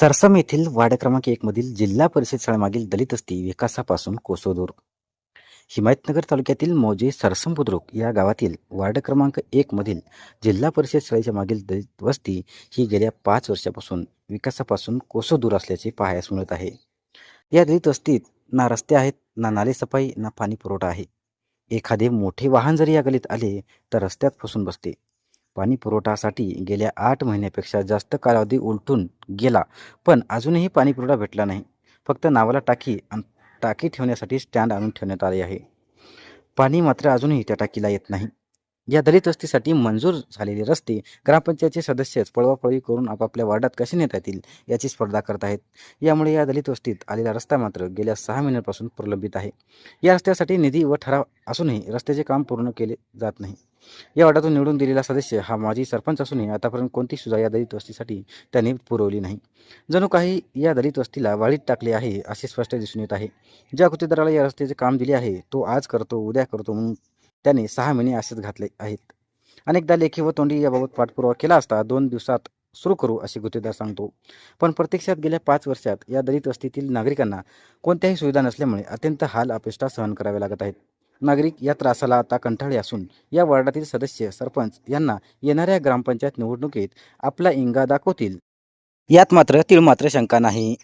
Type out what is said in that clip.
SRSAM येथील ward क्रमांक एक मधील जिल्हा परिषद शाळेमागील दलित असती विकासापासून कोसोदूर. हिमायतनगर तालुक्यातील मौजे सरसम बुद्रुक या गावातील वार्ड क्रमांक एक मधील जिल्हा परिषद शाळेच्या मागील दलित वस्ती ही गेल्या पाच वर्षापासून विकासापासून कोसो दूर असल्याचे पाहायला मिळत आहे. या दलित वस्तीत ना रस्ते आहेत ना नालेसफाई ना पाणी पुरवठा आहे. एखादे मोठे वाहन जरी या गलीत आले तर रस्त्यात फसून बसते. पाणी पुरवठासाठी गेल्या आठ महिन्यापेक्षा जास्त कालावधी उलटून गेला पण अजूनही पाणीपुरवठा भेटला नाही. फक्त नावाला टाकी आणि टाकी ठेवण्यासाठी स्टँड आणून ठेवण्यात आले आहे. पाणी मात्र अजूनही त्या टाकीला येत नाही. या दलित वस्तीसाठी मंजूर झालेले रस्ते ग्रामपंचायतचे सदस्यच पळवापळवी करून आपापल्या वार्डात कसे नेता येतील याची स्पर्धा करत आहेत. यामुळे या दलित वस्तीत आलेला रस्ता मात्र गेल्या सहा महिन्यांपासून प्रलंबित आहे. या रस्त्यासाठी निधी व ठराव असूनही रस्त्याचे काम पूर्ण केले जात नाही. या वार्डातून निवडून दिलेला सदस्य हा माजी सरपंच असूनही आतापर्यंत कोणती सुद्धा या दलित वस्तीसाठी त्यांनी पुरवली नाही. जणू काही या दलित वस्तीला वाळीत टाकले आहे असे स्पष्ट दिसून येत आहे. ज्या गुत्तेदाराला या रस्त्याचे काम दिले आहे तो आज करतो उद्या करतो म्हणून त्याने सहा महिने असेच घातले आहेत. अनेकदा लेखी व तोंडी याबाबत पाठपुरावा केला असता दोन दिवसात सुरू करू असे गुत्तेदार सांगतो. पण प्रत्यक्षात गेल्या पाच वर्षात या दलित वस्तीतील नागरिकांना कोणत्याही सुविधा नसल्यामुळे अत्यंत हाल अपेष्टा सहन करावे लागत आहेत. नागरिक या त्रासाला आता कंटाळले असून या वार्डातील सदस्य सरपंच यांना येणाऱ्या ग्रामपंचायत निवडणुकीत आपला इंगा दाखवतील. यात मात्र तीळ मात्र शंका नाही.